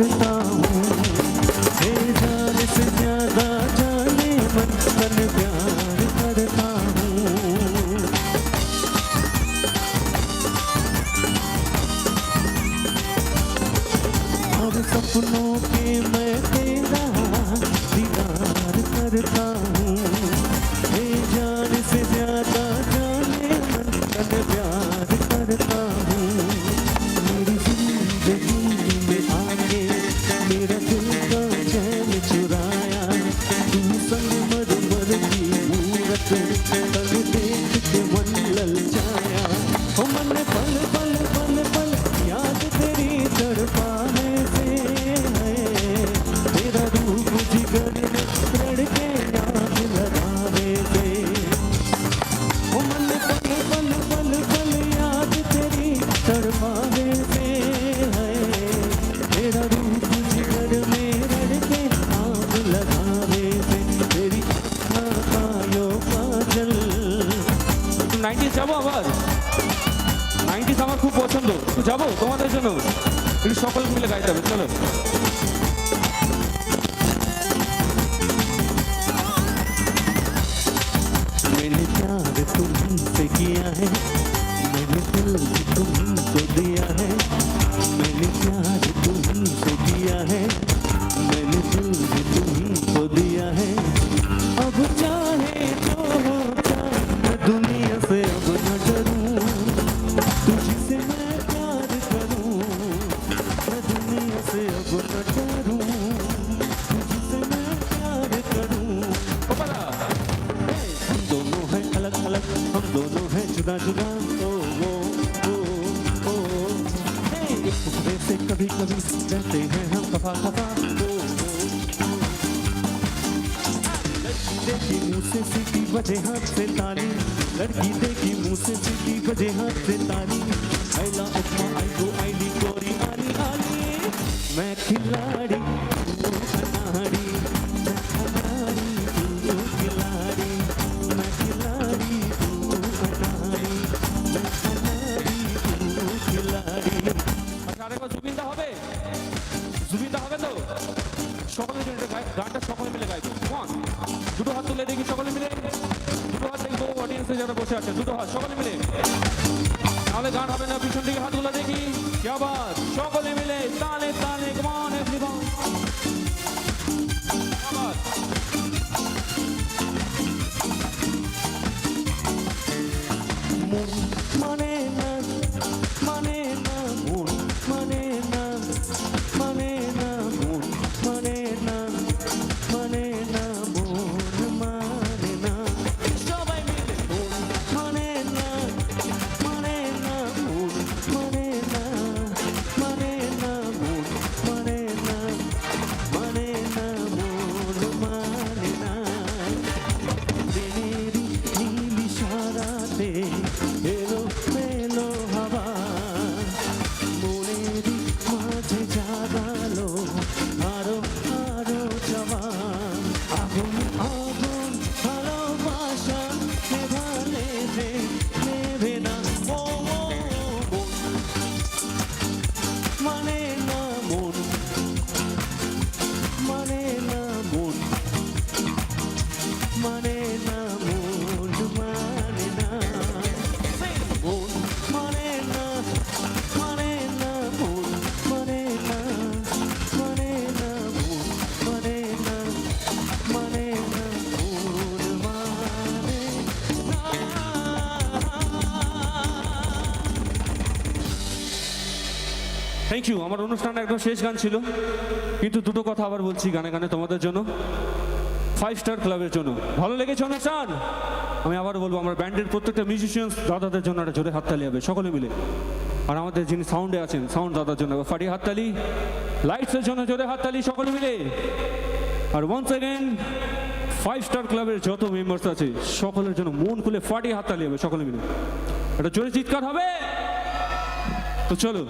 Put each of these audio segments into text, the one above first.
करता हूँ। जान से ज़्यादा जाने मन प्यार करता हूँ। और सपनों के मैं तेरा दीदार करता যাবো তোমাদের জন্য একটু সকল মিলে গাইতে হবে চলো मैंने प्यार तुमसे किया है हे, से कभी कभी रहते हैं हम खफा खफा देखी मुँह से सीटी बजे हाथ से ताली। लड़की देखी मुँह से सीटी बजे हाथ से ताली। आईला उपमा आई गो आईली गोरी आली आली। मैं खिलाड़ी तू अनाड़ी অডিয়েন্সে যারা বসে আছে, দুটো হাত, সকলে মিলে। তাহলে গান হবে না, পিছন দিকে হাতগুলো দেখি। আবার সকলে মিলে, তালে তালে কমান আবার Never থ্যাংক ইউ আমার অনুষ্ঠান একদম শেষ গান ছিল। কিন্তু দুটো কথা আবার বলছি গানে গানে তোমাদের জন্য। ফাইভ স্টার ক্লাবের জন্য। ভালো লেগেছে অনুষ্ঠান আমি আবার বলব, আমার ব্যান্ডের প্রত্যেকটা মিউজিশিয়ানস দাদাদের জন্য একটা জোরে হাততালি হবে, সকলে মিলে। আর আমাদের যিনি সাউন্ডে আছেন সাউন্ড দাদার জন্য ফাটি হাততালি। লাইটসের জন্য জোরে হাততালি, সকলে মিলে। আর ওয়ান্স অ্যাগেন ফাইভ স্টার ক্লাবের যত মেম্বার্স আছে, সকলের জন্য মন খুলে ফাটি হাততালি হবে, সকলে মিলে। একটা জোরে চিৎকার হবে। তো চলো।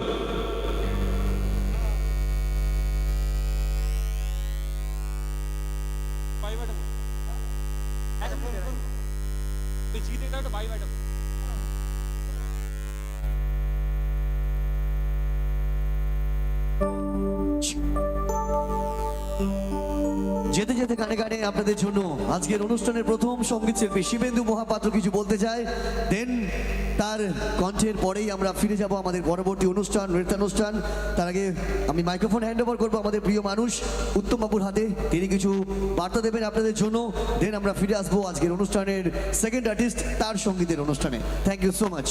যেতে যেতে গানে গানে আপনাদের জন্য আজকের অনুষ্ঠানের প্রথম সংগীত শিল্পী শিবেন্দু মহাপাত্র কিছু বলতে চায়। দেন তার কণ্ঠের পরেই আমরা ফিরে যাব আমাদের পরবর্তী অনুষ্ঠান, নৃত্যানুষ্ঠান। তার আগে আমি মাইক্রোফোন হ্যান্ড ওভার করব আমাদের প্রিয় মানুষ উত্তম বাবুর হাতে। তিনি কিছু বার্তা দেবেন আপনাদের জন্য। দেন আমরা ফিরে আসব আজকের অনুষ্ঠানের সেকেন্ড আর্টিস্ট তার সঙ্গীতের অনুষ্ঠানে। থ্যাংক ইউ সো মাচ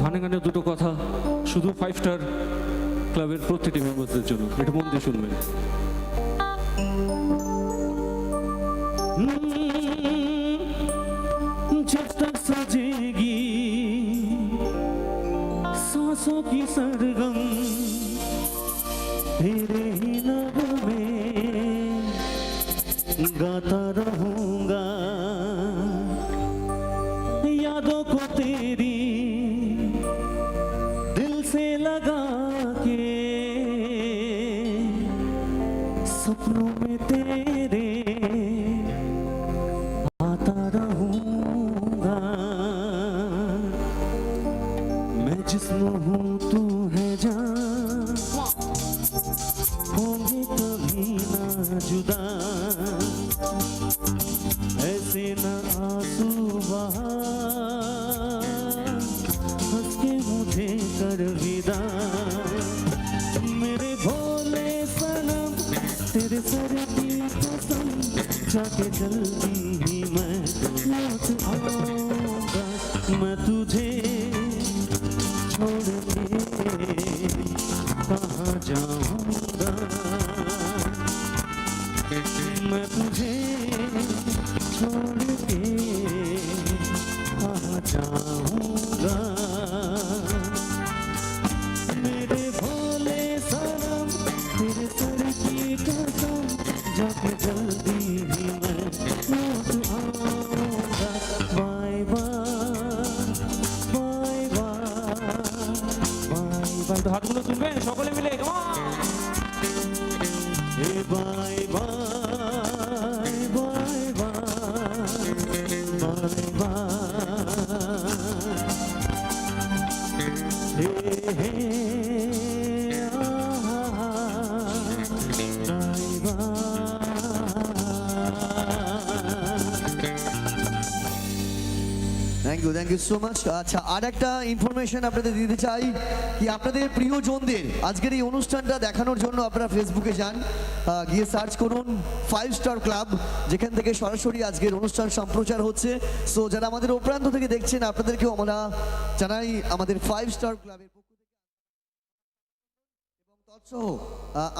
ঘানে গানে দুটো কথা। শুধু ফাইভ স্টার ক্লাবের প্রতিটি মেম্বারদের জন্য একটু মন দিয়ে শুনবেন जब तक सजेगी सांसों की सरगम तेरे जुदा। ऐसे न आँसू बहा। के मुझे कर विदा। मेरे भोले सनम, तेरे सर की कसम, जाके जल्दी ही मैं लौट आऊँगा। मैं तुझे छोड़ के कहाँ जाऊँगा मैं तुझे छोड़ के कहाँ जाऊंगा मेरे भोले सनम तेरे सर की कसम जाके जल्दी ही मैं लौट आऊंगा bye bye bye bye bye তো হাতগুলো তুলবেন সকলে মিলে come you thank you so much আচ্ছা আর একটা ইনফরমেশন আপনাদের দিতে চাই কি আপনাদের প্রিয়জনদের আজকের এই অনুষ্ঠানটা দেখানোর জন্য আপনারা ফেসবুকে যান গিয়ে সার্চ করুন ফাইভ স্টার ক্লাব যেখান থেকে সরাসরি আজকের অনুষ্ঠান সম্প্রচার হচ্ছে। সো যারা আমাদের ওপ্রান্ত থেকে দেখছেন, আপনাদেরকেও আমরা জানাই আমাদের ফাইভ স্টার ক্লাবের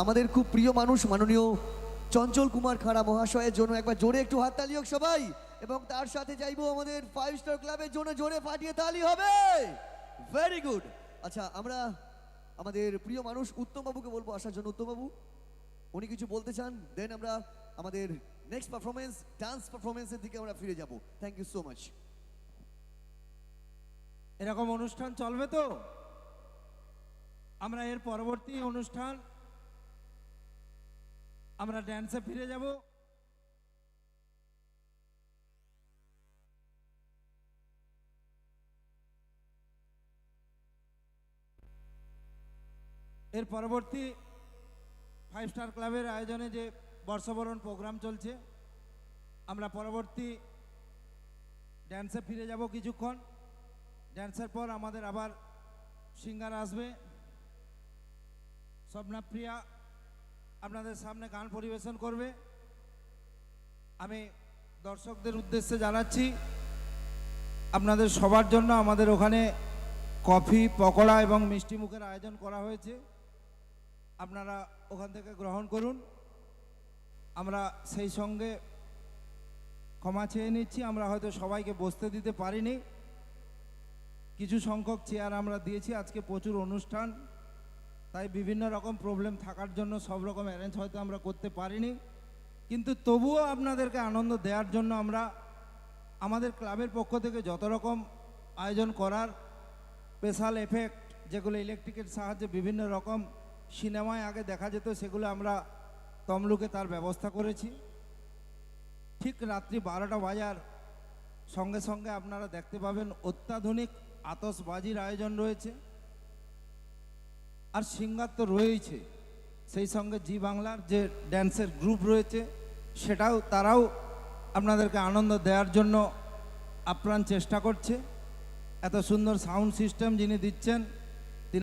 আমাদের খুব প্রিয় মানুষ, মাননীয় চঞ্চল কুমার খাড়া মহাশয়ের জন্য একবার জোরে একটু হাততালি হোক সবাই। এবং তার সাথে চাইব আমাদের ফাইভ স্টার ক্লাবের জন্য জোরে ফাটিয়ে তালি হবে। ভেরি গুড আচ্ছা আমরা আমাদের প্রিয় মানুষ উত্তম বাবুকে বলব আসার জন্য। উত্তম বাবু উনি কিছু বলতে চান? দেন আমরা আমাদের নেক্সট পারফরমেন্স ডান্স পারফরমেন্সের দিকে আমরা ফিরে যাব। থ্যাংক ইউ সো মাচ এরকম অনুষ্ঠান চলবে তো? আমরা এর পরবর্তী অনুষ্ঠান, আমরা ড্যান্সে ফিরে যাব। এর পরবর্তী ফাইভ স্টার ক্লাবের আয়োজনে যে বর্ষবরণ প্রোগ্রাম চলছে, আমরা পরবর্তী ড্যান্সে ফিরে যাব কিছুক্ষণ। ড্যান্সের পর আমাদের আবার সিঙ্গার আসবে। স্বপ্না প্রিয়া আপনাদের সামনে গান পরিবেশন করবে। আমি দর্শকদের উদ্দেশ্যে জানাচ্ছি, আপনাদের সবার জন্য আমাদের ওখানে কফি, পকোড়া এবং মিষ্টি মুখের আয়োজন করা হয়েছে। আপনারা ওখান থেকে গ্রহণ করুন। আমরা সেই সঙ্গে ক্ষমা চেয়ে নিচ্ছি, আমরা হয়তো সবাইকে বসতে দিতে পারিনি। কিছু সংখ্যক চেয়ার আমরা দিয়েছি, আজকে প্রচুর অনুষ্ঠান। তাই বিভিন্ন রকম প্রবলেম থাকার জন্য সব রকম অ্যারেঞ্জ হয়তো আমরা করতে পারিনি। কিন্তু তবুও আপনাদেরকে আনন্দ দেওয়ার জন্য আমরা আমাদের ক্লাবের পক্ষ থেকে যত রকম আয়োজন করার স্পেশাল এফেক্ট যেগুলো ইলেকট্রিকের সাহায্যে বিভিন্ন রকম সিনেমায় আগে দেখা যেত, সেগুলো আমরা তমলুকে তার ব্যবস্থা করেছি। ঠিক রাত্রি বারোটা বাজার, সঙ্গে সঙ্গে আপনারা দেখতে পাবেন অত্যাধুনিক আতসবাজির আয়োজন রয়েছে। আর সিঙ্গার তো রয়েইছে, সেই সঙ্গে জি বাংলার যে ড্যান্সের গ্রুপ রয়েছে, সেটাও, তারাও আপনাদেরকে আনন্দ দেওয়ার জন্য আপ্রাণ চেষ্টা করছে। এত সুন্দর সাউন্ড সিস্টেম যিনি দিচ্ছেন